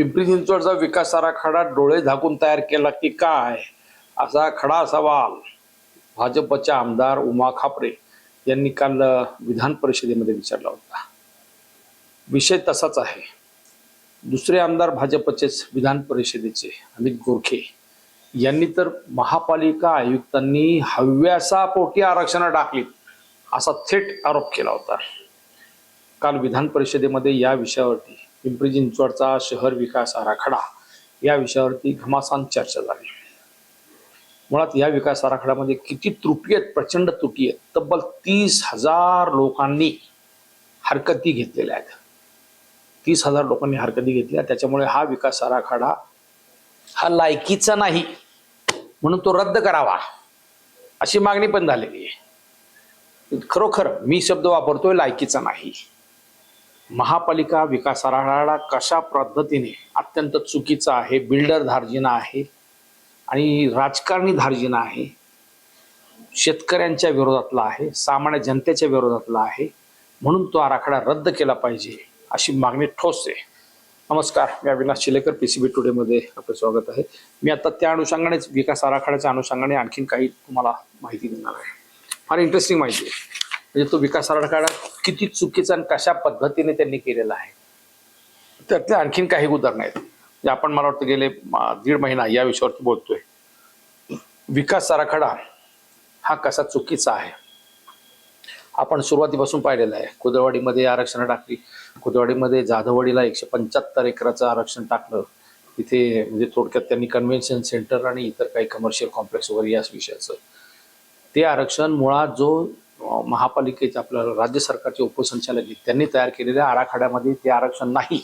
पिंपरी चिंचवडचा विकास आराखडा डोळे झाकून तयार केला की काय? असा खडा सवाल भाजपच्या आमदार उमा खापरे यांनी काल विधान परिषदेमध्ये विचारला होता. विषय तसाच आहे. दुसरे आमदार भाजपचेच विधान परिषदेचे अमित गोरखे यांनी तर महापालिका आयुक्तांनी हव्यासा पोटी आरक्षणं टाकली असा थेट आरोप केला होता. काल विधान परिषदेमध्ये या विषयावरती पिंपरी चिंचवडचा शहर विकास आराखडा या विषयावरती घमासान चर्चा झाली. मुळात या विकास आराखड्यामध्ये किती त्रुटी आहेत प्रचंड त्रुटी आहेत तब्बल तीस हजार लोकांनी हरकती घेतलेल्या आहेत. तीस हजार लोकांनी हरकती घेतल्या त्याच्यामुळे हा विकास आराखडा हा लायकीचा नाही म्हणून तो रद्द करावा अशी मागणी पण झालेली आहे. खरोखर मी शब्द वापरतोय लायकीचा नाही. महापालिका विकास आराखडा कशा पद्धतीने अत्यंत चुकीचा आहे बिल्डर धार्जिना आहे आणि राजकारणी धार्जिना आहे शेतकऱ्यांच्या विरोधातला आहे सामान्य जनतेच्या विरोधातला आहे म्हणून तो आराखडा रद्द केला पाहिजे अशी मागणी ठोस आहे. नमस्कार मी Avinash Shilekar P C B टुडेमध्ये आपलं स्वागत आहे. मी आता त्या अनुषंगानेच विकास आराखड्याच्या अनुषंगाने आणखीन काही तुम्हाला माहिती देणार आहे. फार इंटरेस्टिंग माहिती आहे. म्हणजे तो विकास आराखडा किती चुकीचं आणि कशा पद्धतीने त्यांनी केलेलं आहे. त्यातले आणखीन काही उदाहरणं आहेत. म्हणजे आपण मला वाटतं गेले दीड महिना या विषयावरती बोलतोय. विकास आराखडा हा कसा चुकीचा आहे? आपण सुरुवातीपासून पाहिलेलं आहे. कुदळवाडीमध्ये आरक्षण टाकली. कुदळवाडीमध्ये जाधववाडीला एकशे पंच्याहत्तर एकराचं आरक्षण टाकलं. तिथे म्हणजे थोडक्यात त्यांनी कन्व्हेन्शन सेंटर आणि इतर काही कमर्शियल कॉम्प्लेक्स वगैरे याच विषयाचं. ते आरक्षण मुळात जो महापालिकेचे आपलं राज्य सरकारचे उपसंचालक आहेत त्यांनी तयार केलेल्या आराखड्यामध्ये ते आरक्षण नाही.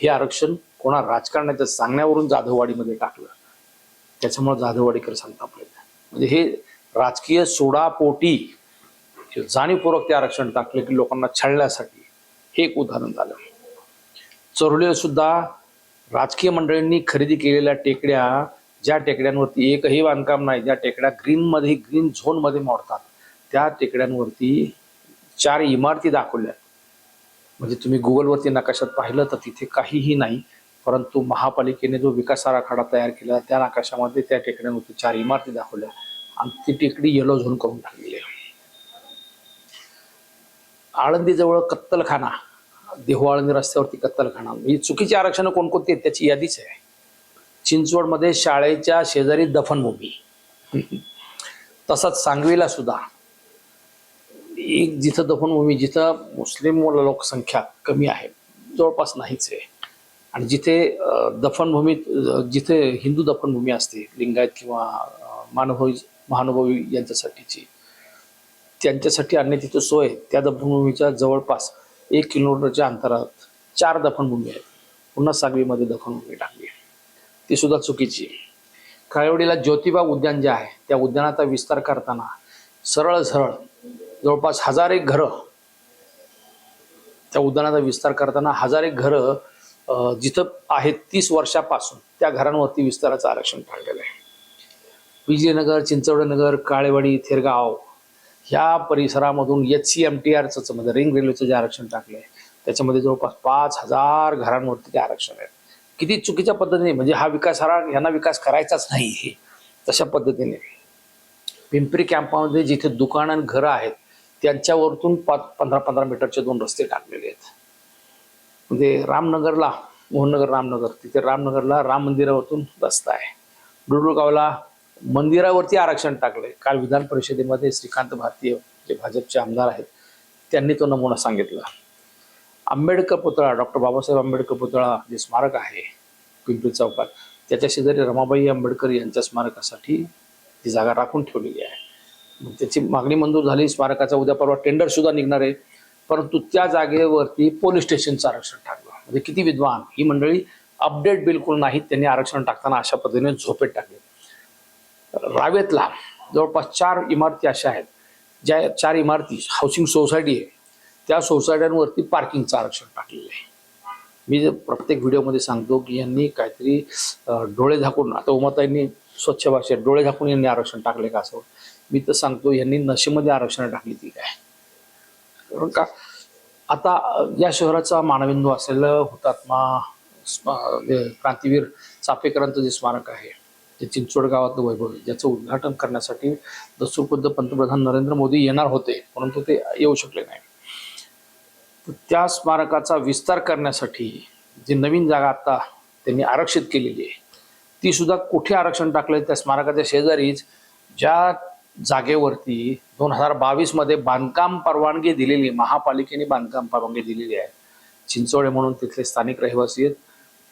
हे आरक्षण कोणा राजकारणाच्या सांगण्यावरून जाधववाडीमध्ये टाकलं. त्याच्यामुळे जाधववाडीकर संतापले म्हणजे हे राजकीय सोडापोटी हे जाणीवपूर्वक ते आरक्षण टाकले की लोकांना छळण्यासाठी हे एक उदाहरण झालं. चोरले सुद्धा राजकीय मंडळींनी खरेदी केलेल्या टेकड्या ज्या टेकड्यांवरती एकही बांधकाम नाही ज्या टेकड्या ग्रीनमध्ये ग्रीन झोनमध्ये मोडतात. त्या टेकड्यांवरती चार इमारती दाखवल्या म्हणजे तुम्ही गुगलवरती नकाशात पाहिलं तर तिथे काहीही नाही परंतु महापालिकेने जो विकास आराखडा तयार केला त्या नकाशामध्ये त्या टेकड्यांवरती चार इमारती दाखवल्या आणि ती टेकडी येलो झोन करून टाकलेली आहे. आळंदीजवळ कत्तलखाना देहू आळंदी रस्त्यावरती कत्तलखाना. ही चुकीची आरक्षणं कोणकोणती आहेत त्याची यादीच आहे. चिंचवडमध्ये शाळेच्या शेजारी दफनभूमी. तसंच सांगवीला सुद्धा. एक जिथं दफनभूमी म्हणजे जिथं मुस्लिम लोकसंख्या कमी आहे जवळपास नाहीच आहे आणि जिथे दफनभूमीत जिथे हिंदू दफनभूमी असते लिंगायत किंवा अं, मानभवी महानुभवी यांच्यासाठीची त्यांच्यासाठी आणणे तिथं सोय आहे. त्या दफनभूमीच्या जवळपास एक किलोमीटरच्या अंतरात चार दफनभूमी आहेत पुन्हा सांगवीमध्ये दफनभूमी टाकली ती सुद्धा चुकीची आहे. काळवडीला ज्योतिबा उद्यान जे आहे त्या उद्यानाचा विस्तार करताना सरळ सरळ जवळपास हजार एक घरं त्या उद्यानाचा विस्तार करताना हजार एक घरं जिथं आहेत तीस वर्षापासून त्या घरांवरती विस्ताराचं आरक्षण ठरलेलं आहे. विजयनगर चिंचवडनगर काळेवाडी थेरगाव ह्या परिसरामधून एच सी एम टी आरचं म्हणजे रिंग रेल्वेचं जे आरक्षण टाकलं आहे त्याच्यामध्ये जवळपास पाच हजार घरांवरती ते आरक्षण आहे. किती चुकीच्या पद्धतीने म्हणजे हा विकास हा यांना विकास करायचाच नाही हे तशा पद्धतीने. पिंपरी कॅम्पामध्ये जिथे दुकान आणि घरं आहेत त्यांच्यावरतून पाच पंधरा पंधरा मीटरचे दोन रस्ते टाकलेले आहेत. म्हणजे रामनगरला मोहननगर रामनगर तिथे रामनगरला राम मंदिरावरतून रस्ता आहे. डुडुळगावला मंदिरावरती आरक्षण टाकलंय. काल विधान परिषदेमध्ये श्रीकांत भारतीय जे भाजपचे आमदार आहेत त्यांनी तो नमुना सांगितला. आंबेडकर पुतळा डॉक्टर बाबासाहेब आंबेडकर पुतळा जे स्मारक आहे पिंपरी चौकात त्याच्या शेजारी रमाबाई आंबेडकर यांच्या स्मारकासाठी ती जागा राखून ठेवलेली आहे. त्याची मागणी मंजूर झाली स्मारकाचा उद्या परवा टेंडर सुद्धा निघणार आहे. परंतु त्या जागेवरती पोलीस स्टेशनचं आरक्षण टाकलं. म्हणजे किती विद्वान? ही मंडळी अपडेट बिलकुल नाहीत. त्यांनी आरक्षण टाकताना अशा पद्धतीने झोपेत टाकले. रावेतला जवळपास चार इमारती अशा आहेत ज्या चार इमारती हाऊसिंग सोसायटी आहे. त्या सोसायट्यांवरती पार्किंगचं आरक्षण टाकलेलं आहे. मी प्रत्येक व्हिडिओमध्ये सांगतो की यांनी काहीतरी डोळे झाकून आता उमाताईंनी स्वच्छ भाषेत डोळे झाकून यांनी आरक्षण टाकले का असं? मी तर सांगतो यांनी नशेमध्ये आरक्षण टाकली ती काय. कारण का आता या शहराचा मानबिंदू असलेलं हुतात्मा स्मा- म्हणजे क्रांतीवीर चाफेकरांचं जे स्मारक आहे जे चिंचवड गावातलं वैभव ज्याचं उद्घाटन करण्यासाठी दस्तूरबुद्ध पंतप्रधान नरेंद्र मोदी येणार होते परंतु ते येऊ शकले नाही. तर त्या स्मारकाचा विस्तार करण्यासाठी जी नवीन जागा आता त्यांनी आरक्षित केलेली आहे ती सुद्धा कुठे आरक्षण टाकलं त्या स्मारकाच्या शेजारीच ज्या जागेवरती दोन हजार बावीसमध्ये बांधकाम परवानगी दिलेली महापालिकेने बांधकाम परवानगी दिलेली आहे. चिंचोळे म्हणून तिथले स्थानिक रहिवासी आहेत.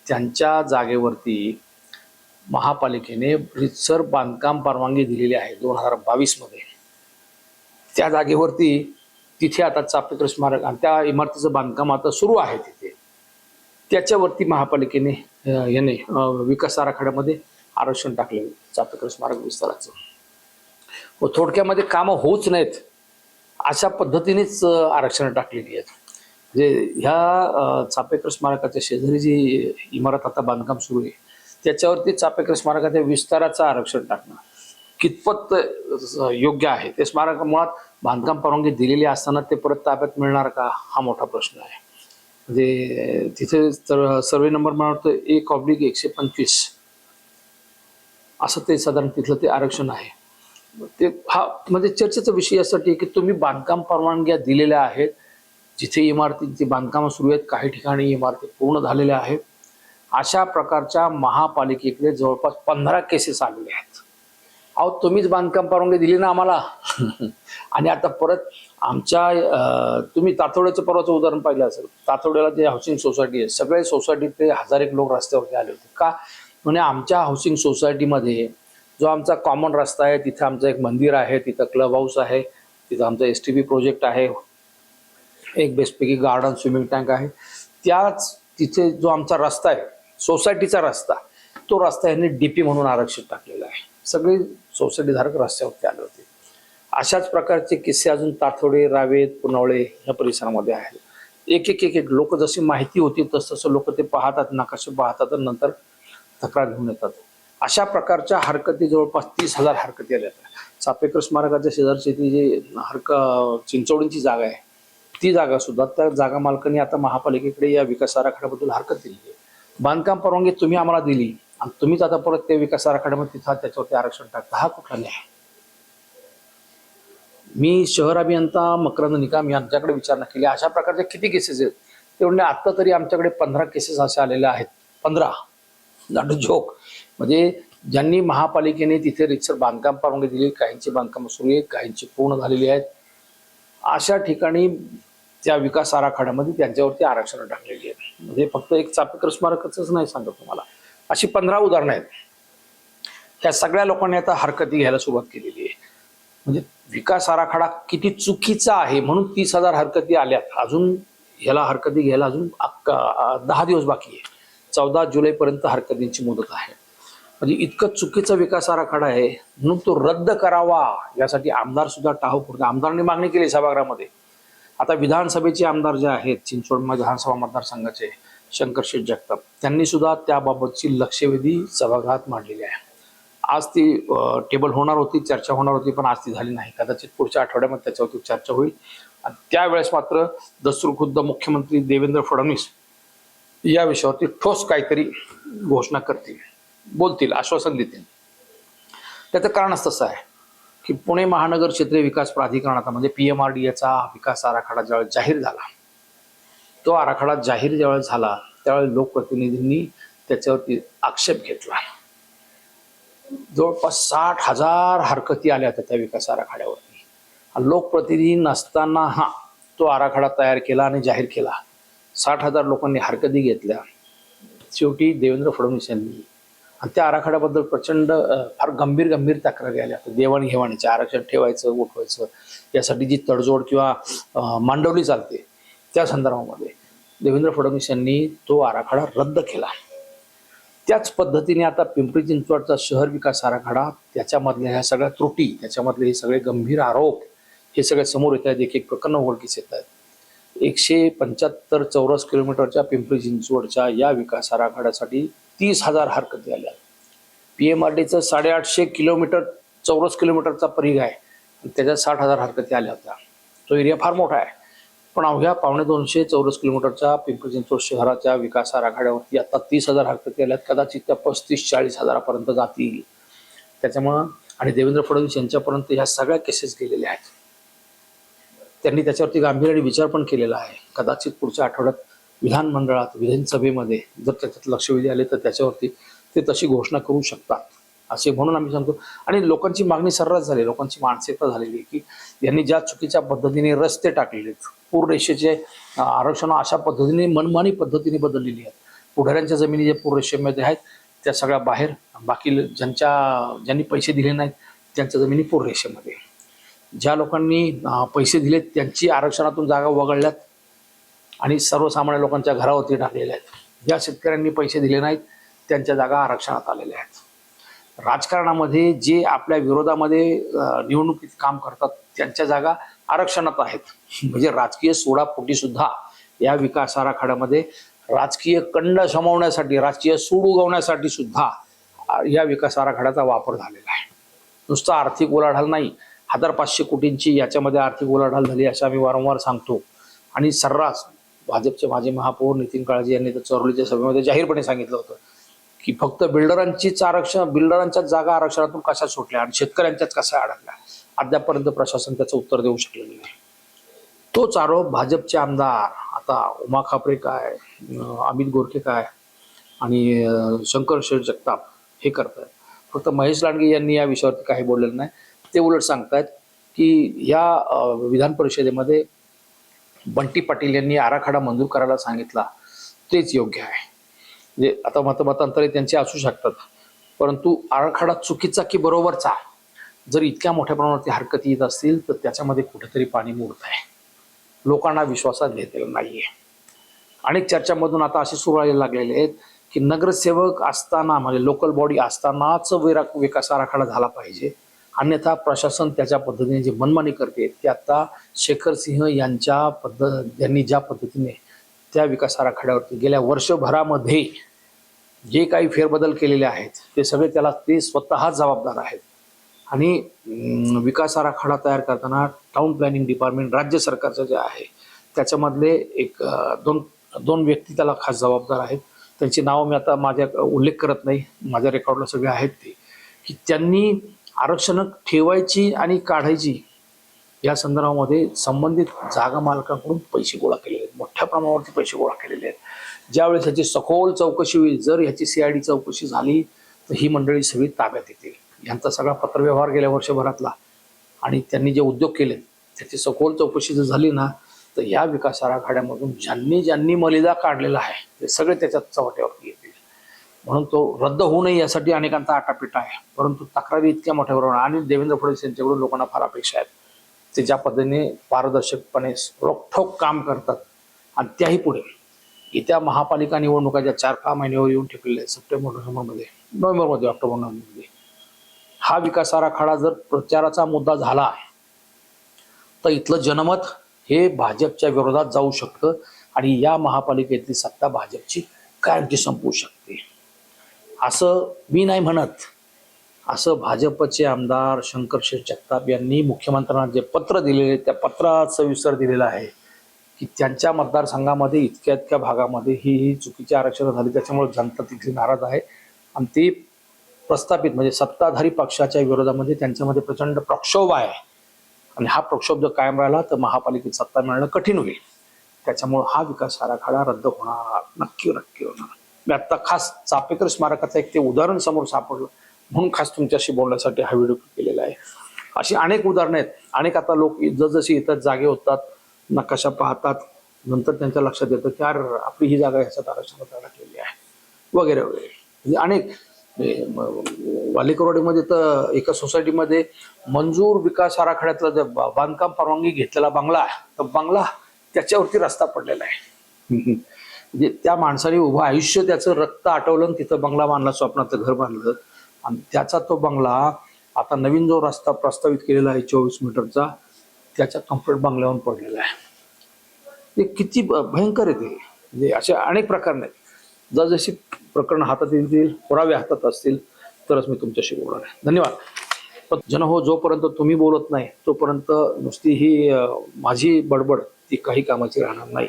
त्यांच्या जागेवरती महापालिकेने रितसर बांधकाम परवानगी दिलेली आहे दोन हजार बावीसमध्ये त्या जागेवरती तिथे आता चापेकर स्मारक आणि त्या इमारतीचं बांधकाम आता सुरू आहे तिथे. त्याच्यावरती महापालिकेने याने विकास आराखड्यामध्ये आरक्षण टाकले चापेकर स्मारक विस्ताराचं. थोडक्यामध्ये कामं होऊच नाहीत. अशा पद्धतीनेच आरक्षणं टाकलेली आहेत. म्हणजे ह्या चापेकर स्मारकाच्या शेजारी जी इमारत आता बांधकाम सुरू आहे त्याच्यावरती चापेकर स्मारकाच्या विस्ताराचं आरक्षण टाकणं कितपत योग्य आहे? ते स्मारक मुळात बांधकाम परवानगी दिलेली असताना ते परत ताब्यात मिळणार का? हा मोठा प्रश्न आहे. म्हणजे तिथे तर सर्वे नंबर मला वाटतं एक ऑब्लिक एकशे पंचवीस. असं ते साधारण तिथलं ते आरक्षण आहे. ते हा म्हणजे चर्चेचा विषय यासाठी आहे की तुम्ही बांधकाम परवानग्या दिलेल्या आहेत. जिथे इमारतींची बांधकामं सुरू आहेत. काही ठिकाणी इमारती पूर्ण झालेल्या आहेत. अशा प्रकारच्या महापालिकेकडे जवळपास पंधरा केसेस आलेले आहेत. अहो तुम्हीच बांधकाम परवानगी दिली ना आम्हाला? आणि आता परत आमच्या तुम्ही तातोड्याचं परवाचं उदाहरण पाहिलं असेल. तातोड्याला जे हाऊसिंग सोसायटी आहे सगळे सोसायटीतले हजार एक लोक रस्त्यावरती आले होते. का? म्हणजे आमच्या हाऊसिंग सोसायटीमध्ये जो आमचा कॉमन रस्ता आहे तिथं आमचं एक मंदिर आहे तिथं क्लब हाऊस आहे तिथं आमचा एस टी पी प्रोजेक्ट आहे. एक बेस्टपैकी गार्डन स्विमिंग टँक आहे. त्याच तिथे जो आमचा रस्ता आहे सोसायटीचा रस्ता तो रस्ता यांनी डी पी म्हणून आरक्षित टाकलेला आहे. सगळे सोसायटीधारक रस्त्यावरती आले होते. अशाच प्रकारचे किस्से अजून ताथोडे रावेत पुनवळे ह्या परिसरामध्ये आहेत. एक एक एक एक लोक जशी माहिती होती तसं तसं लोक ते पाहतात नकाशे पाहतात नंतर तक्रार घेऊन येतात. अशा प्रकारच्या हरकती जवळपास तीस हजार हरकती आल्या सापेकर स्मारकाच्या शेजारची ती जी हरक चिंचवडींची जागा आहे ती जागा सुद्धा त्या जागा मालकांनी आता महापालिकेकडे या विकास आराखड्याबद्दल हरकत दिली आहे. बांधकाम परवानगी तुम्ही आम्हाला दिली आणि तुम्हीच आता परत त्या विकास आराखड्यामध्ये तिथं त्याच्यावरती आरक्षण टाकता. हा कुठला न्याय? मी शहर अभियंता मकरंद निकाम यांच्याकडे विचारणा केली. अशा प्रकारच्या किती केसेस आहेत? ते म्हणजे आत्ता तरी आमच्याकडे पंधरा केसेस असे आलेले आहेत. पंधरा. नॉट जोक म्हणजे ज्यांनी महापालिकेने तिथे रिक्सर बांधकाम परवानगी दिली काहींची बांधकाम सुरू आहेत काहींची पूर्ण झालेली आहेत. अशा ठिकाणी त्या विकास आराखड्यामध्ये त्यांच्यावरती आरक्षण टाकलेली आहेत म्हणजे फक्त एक चापेकर स्मारकच नाही सांगत तुम्हाला. अशी पंधरा उदाहरणं आहेत. ह्या सगळ्या लोकांनी आता हरकती घ्यायला सुरुवात केलेली आहे. म्हणजे विकास आराखडा किती चुकीचा आहे म्हणून तीस हजार हरकती आल्यात. अजून ह्याला हरकती घ्यायला अजून दहा दिवस बाकी आहे. चौदा जुलैपर्यंत हरकतींची मुदत आहे. म्हणजे इतकं चुकीचा विकास आराखडा आहे. म्हणून तो रद्द करावा यासाठी आमदार सुद्धा टाहू करतो आमदारांनी मागणी केली सभागृहामध्ये. आता विधानसभेचे आमदार जे आहेत चिंचवड विधानसभा मतदारसंघाचे शंकरशेठ जगताप त्यांनी सुद्धा त्याबाबतची लक्षवेधी सभागृहात मांडलेली आहे. आज ती टेबल होणार होती चर्चा होणार होती पण आज ती झाली नाही. कदाचित पुढच्या आठवड्यामध्ये त्याच्यावरती चर्चा होईल. आणि त्यावेळेस मात्र दस्तूर खुद्द मुख्यमंत्री देवेंद्र फडणवीस या विषयावरती ठोस काहीतरी घोषणा करतील. बोलतील आश्वासन देतील. त्याचं कारणच तसं आहे की पुणे महानगर क्षेत्रीय विकास प्राधिकरणाचा म्हणजे पी एम आर डी एचा विकास आराखडा ज्यावेळेस जाहीर झाला तो आराखडा जाहीर ज्यावेळेस झाला त्यावेळेस लोकप्रतिनिधींनी त्याच्यावरती आक्षेप घेतला. जवळपास साठ हजार हरकती आल्या होत्या त्या विकास आराखड्यावरती. लोकप्रतिनिधी नसताना हा तो आराखडा तयार केला आणि जाहीर केला. साठ हजार लोकांनी हरकती घेतल्या. शेवटी देवेंद्र फडणवीस यांनी आणि त्या आराखड्याबद्दल प्रचंड फार गंभीर गंभीर तक्रारी आल्या होत्या देवाणघेवाणीचे आरक्षण ठेवायचं उठवायचं यासाठी जी तडजोड किंवा मांडवली चालते त्या संदर्भामध्ये देवेंद्र फडणवीस यांनी तो आराखडा रद्द केला. त्याच पद्धतीने आता पिंपरी चिंचवडचा शहर विकास आराखडा त्याच्यामधल्या ह्या सगळ्या त्रुटी त्याच्यामधले हे सगळे गंभीर आरोप हे सगळे समोर येत आहेत एक एक प्रकरण उघडकीस येत आहेत एकशे पंच्याहत्तर चौरस किलोमीटरच्या पिंपरी चिंचवडच्या या विकास आराखड्यासाठी तीस हजार हरकती आल्या. पी एम आर डीचं साडेआठशे किलोमीटर चौरस किलोमीटरचा परिघ आहे. आणि त्याच्यात साठ हजार हरकती आल्या होत्या. तो एरिया फार मोठा आहे. पण अवघ्या पावणे दोनशे चौरस किलोमीटरच्या पिंपरी चिंचवड शहराच्या विकास आराखड्यावरती आता तीस हजार हरकती केल्यात कदाचित त्या पस्तीस चाळीस हजारापर्यंत जातील. त्याच्यामुळं आणि देवेंद्र फडणवीस यांच्यापर्यंत ह्या सगळ्या केसेस गेलेल्या आहेत. त्यांनी त्याच्यावरती गांभीर्याने विचार पण केलेला आहे. कदाचित पुढच्या आठवड्यात विधानमंडळात विधानसभेमध्ये जर त्याच्यात लक्षवेधी आले तर त्याच्यावरती ते तशी घोषणा करू शकतात. असे म्हणून आम्ही सांगतो. आणि लोकांची मागणी सर्रास झाली. लोकांची मानसिकता झालेली आहे की यांनी ज्या चुकीच्या पद्धतीने रस्ते टाकलेले आहेत पूर रेषेचे आरक्षण अशा पद्धतीने मनमानी पद्धतीने बदललेली आहेत. पुढाऱ्यांच्या जमिनी ज्या पूर रेषेमध्ये आहेत त्या सगळ्या बाहेर. बाकी ज्यांच्या ज्यांनी पैसे दिले नाहीत त्यांच्या जमिनी पूर रेषेमध्ये. ज्या लोकांनी पैसे दिलेत त्यांची आरक्षणातून जागा वगळल्यात आणि सर्वसामान्य लोकांच्या घरावरती टाकलेल्या आहेत. ज्या शेतकऱ्यांनी पैसे दिले नाहीत त्यांच्या जागा आरक्षणात आलेल्या आहेत. राजकारणामध्ये जे आपल्या विरोधामध्ये निवडणुकीत काम करतात त्यांच्या जागा आरक्षणात आहेत. म्हणजे राजकीय सोडापोटी सुद्धा या विकास आराखड्यामध्ये राजकीय कंड शमवण्यासाठी राजकीय सूड उगवण्यासाठी सुद्धा या विकास आराखड्याचा वापर झालेला आहे. नुसता आर्थिक उलाढाल नाही हजार पाचशे कोटींची याच्यामध्ये आर्थिक उलाढाल झाली असं आम्ही वारंवार सांगतो. आणि सर्रास भाजपचे माजी महापौर नितीन काळजी यांनी तर चोरलीच्या सभेमध्ये जाहीरपणे सांगितलं होतं की फक्त बिल्डरांचीच आरक्षण बिल्डरांच्याच जागा आरक्षणातून कशा सुटल्या आणि शेतकऱ्यांच्याच कशा अडकल्या? अद्यापर्यंत प्रशासन त्याचं उत्तर देऊ शकलेलं नाही. तोच आरोप भाजपचे आमदार आता उमा खापरे काय अमित गोरखे काय आणि शंकर शेठ जगताप हे करतात फक्त महेश लांडगे यांनी या विषयावरती काही बोललेलं नाही. ते उलट सांगतायत की या विधान परिषदेमध्ये बंटी पाटील यांनी आराखडा मंजूर करायला सांगितला तेच योग्य आहे. म्हणजे आता मतमतांतरे त्यांचे असू शकतात परंतु आराखडा चुकीचा की बरोबरचा? जर इतक्या मोठ्या प्रमाणावरती हरकत येत असतील तर त्याच्यामध्ये कुठेतरी पाणी मुरत आहे लोकांना विश्वासात घेतलेला नाहीये. अनेक चर्चामधून आता असे सुरू लागलेले आहेत की नगरसेवक असताना म्हणजे लोकल बॉडी असतानाच विरा- विकास आराखडा झाला पाहिजे. अन्यथा प्रशासन त्याच्या पद्धतीने जे मनमानी करते ते आता शेखर सिंह यांच्या पद्धत यांनी ज्या पद्धतीने त्या विकास आराखड्यावरती गेल्या वर्षभरामध्ये जे काही फेरबदल केलेले आहेत ते सगळे त्याला ते स्वतः जबाबदार आहेत. आणि विकास आराखडा तयार करताना टाउन प्लॅनिंग डिपार्टमेंट राज्य सरकारचं जे आहे त्याच्यामधले एक दोन दोन व्यक्ती त्याला खास जबाबदार आहेत. त्यांची नावं मी आता माझ्या उल्लेख करत नाही. माझ्या रेकॉर्डला सगळे आहेत ते. की त्यांनी आरक्षणं ठेवायची आणि काढायची या संदर्भामध्ये संबंधित जागा मालकांकडून पैसे गोळा केलेले आहेत. मोठ्या प्रमाणावरती पैसे गोळा केलेले आहेत. ज्यावेळेस ह्याची सखोल चौकशी होईल जर ह्याची सीआयडी चौकशी झाली तर ही मंडळी सगळी ताब्यात येतील. यांचा सगळा पत्रव्यवहार गेल्या वर्षभरातला आणि त्यांनी जे उद्योग केले त्याची सखोल चौकशी जर झाली ना तर या विकास आराखड्यामधून ज्यांनी ज्यांनी मलिदा काढलेला आहे ते सगळे त्याच्यात चव्हाट्यावरती येतील. म्हणून तो रद्द होऊ नये यासाठी अनेकांचा आटापिटा आहे. परंतु तक्रारी इतक्या मोठ्या प्रमाणात आणि देवेंद्र फडणवीस यांच्याकडून लोकांना फार अपेक्षा आहेत. ते ज्या पद्धतीने पारदर्शकपणे रोखठोक काम करतात आणि त्याही पुढे येत्या महापालिका निवडणुका ज्या चार पाच महिन्यावर येऊन ठेपलेल्या आहेत सप्टेंबर नोव्हेंबरमध्ये नोव्हेंबरमध्ये ऑक्टोबर नोव्हेंबरमध्ये हा विकास आराखडा जर प्रचाराचा मुद्दा झाला तर इथलं जनमत हे भाजपच्या विरोधात जाऊ शकतं आणि या महापालिकेतली सत्ता भाजपची कायमची संपवू शकते. असं मी नाही म्हणत. असं भाजपचे आमदार शंकरशेठ जगताप यांनी मुख्यमंत्र्यांना जे पत्र दिलेले त्या पत्रात सविस्तर दिलेलं आहे की त्यांच्या मतदारसंघामध्ये इतक्या इतक्या भागामध्ये ही ही चुकीची आरक्षणं झाली. त्याच्यामुळे जनता तिथली नाराज आहे. आणि ती प्रस्थापित म्हणजे सत्ताधारी पक्षाच्या विरोधामध्ये त्यांच्यामध्ये प्रचंड प्रक्षोभ आहे. आणि हा प्रक्षोभ जर कायम राहिला तर महापालिकेत सत्ता मिळणं कठीण होईल. त्याच्यामुळे हा विकास आराखडा रद्द होणार. नक्की नक्की होणार. मी आता खास चापेकर स्मारकाचं एक ते उदाहरण समोर सापडलं. म्हणून खास तुमच्याशी बोलण्यासाठी हा व्हिडिओ केलेला आहे. अशी अनेक उदाहरणं आहेत. अनेक आता लोक जसजशी इथं जागे होतात नकाशा पाहतात नंतर त्यांच्या लक्षात येतं की अरे आपली ही जागा ह्याच्यात आरक्षणात अडकलेली आहे. वगैरे वगैरे. म्हणजे अनेक. म्हणजे वालेकरवाडीमध्ये तर एका सोसायटीमध्ये मंजूर विकास आराखड्यातला जर बांधकाम परवानगी घेतलेला बंगला आहे, तर बंगला त्याच्यावरती रस्ता पडलेला आहे. म्हणजे त्या माणसाने उभं आयुष्य त्याचं रक्त आटवलं आणि तिथं बंगला बांधला स्वप्नाचं घर बांधलं. आणि त्याचा तो बंगला आता नवीन जो रस्ता प्रस्तावित केलेला आहे चोवीस मीटरचा त्याच्या कम्फर्ट बंगल्यावर पडलेला आहे. ते किती ब- भयंकर आहे ते. म्हणजे असे अनेक प्रकार नाहीत जसजशी प्रकरण हातात येतील पुरावे हातात असतील तरच मी तुमच्याशी बोलणार आहे. धन्यवाद. पण जन हो जोपर्यंत तुम्ही बोलत नाही तोपर्यंत नुसती ही माझी बडबड ती काही कामाची राहणार नाही.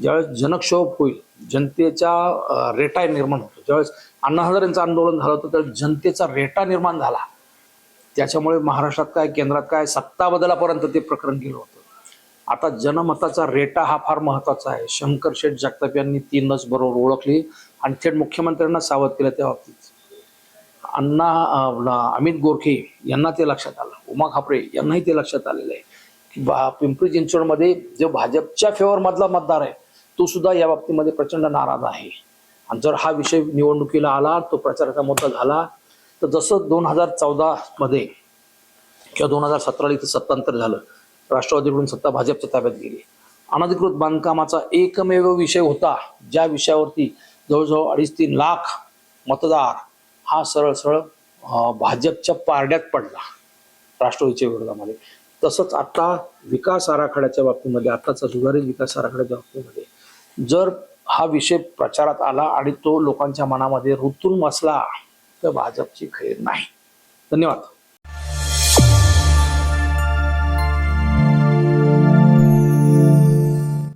ज्यावेळेस जनक्षोभ होईल जनतेच्या रेटा निर्माण होतो. ज्यावेळेस अण्णा हजारेंचं आंदोलन झालं होतं त्यावेळेस जनतेचा रेटा निर्माण झाला. त्याच्यामुळे महाराष्ट्रात काय केंद्रात काय सत्ता बदलापर्यंत ते प्रकरण गेलं होतं. आता जनमताचा रेटा हा फार महत्त्वाचा आहे. शंकर शेठ जगताप यांनी ती बरोबर ओळखली. आणि थेट मुख्यमंत्र्यांना सावध केलं त्या बाबतीत. अण्णा अमित गोरखे यांना ते लक्षात आलं. उमा खापरे यांनाही ते लक्षात आलेलं आहे. की बा पिंपरी चिंचवडमध्ये जो भाजपच्या फेवरमधला मतदार आहे तो सुद्धा या बाबतीमध्ये प्रचंड नाराज आहे. आणि जर हा विषय निवडणुकीला आला तो प्रचाराचा मुद्दा झाला तर जसं दोन हजार चौदा मध्ये किंवा दोन हजार सतराला इथं सत्तांतर झालं राष्ट्रवादीकडून सत्ता भाजपच्या ताब्यात गेली. अनधिकृत बांधकामाचा एकमेव विषय होता ज्या विषयावरती जवळजवळ अडीच तीन लाख मतदार हा सरळ सरळ भाजपच्या पारड्यात पडला राष्ट्रवादीच्या विरोधामध्ये. तसंच आता विकास आराखड्याच्या बाबतीमध्ये आताचा सुधारित विकास आराखड्याच्या बाबतीमध्ये जर हा विषय प्रचारात आला आणि तो लोकांच्या मनामध्ये रुतून बसला तर भाजपची खैर नाही. धन्यवाद.